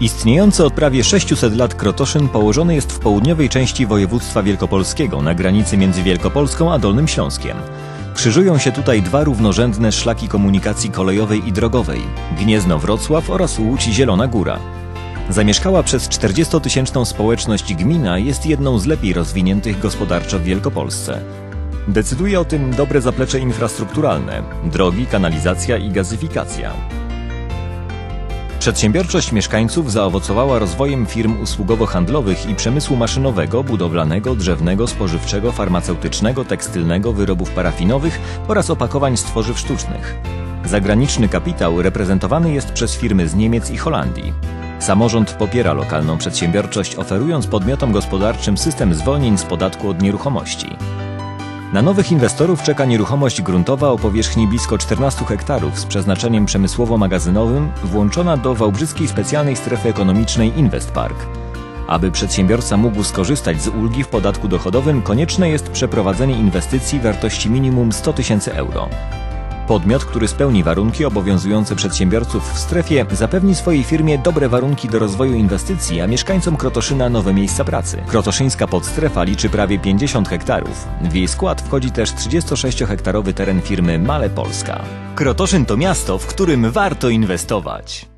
Istniejący od prawie 600 lat Krotoszyn położony jest w południowej części województwa wielkopolskiego na granicy między Wielkopolską a Dolnym Śląskiem. Krzyżują się tutaj dwa równorzędne szlaki komunikacji kolejowej i drogowej Gniezno-Wrocław oraz Łódź-Zielona Góra. Zamieszkała przez 40-tysięczną społeczność gmina jest jedną z lepiej rozwiniętych gospodarczo w Wielkopolsce. Decyduje o tym dobre zaplecze infrastrukturalne, drogi, kanalizacja i gazyfikacja. Przedsiębiorczość mieszkańców zaowocowała rozwojem firm usługowo-handlowych i przemysłu maszynowego, budowlanego, drzewnego, spożywczego, farmaceutycznego, tekstylnego, wyrobów parafinowych oraz opakowań z tworzyw sztucznych. Zagraniczny kapitał reprezentowany jest przez firmy z Niemiec i Holandii. Samorząd popiera lokalną przedsiębiorczość, oferując podmiotom gospodarczym system zwolnień z podatku od nieruchomości. Na nowych inwestorów czeka nieruchomość gruntowa o powierzchni blisko 14 hektarów z przeznaczeniem przemysłowo-magazynowym włączona do Wałbrzyskiej Specjalnej Strefy Ekonomicznej Investpark. Aby przedsiębiorca mógł skorzystać z ulgi w podatku dochodowym, konieczne jest przeprowadzenie inwestycji wartości minimum 100 tysięcy euro. Podmiot, który spełni warunki obowiązujące przedsiębiorców w strefie, zapewni swojej firmie dobre warunki do rozwoju inwestycji, a mieszkańcom Krotoszyna nowe miejsca pracy. Krotoszyńska podstrefa liczy prawie 50 hektarów. W jej skład wchodzi też 36-hektarowy teren firmy Male Polska. Krotoszyn to miasto, w którym warto inwestować.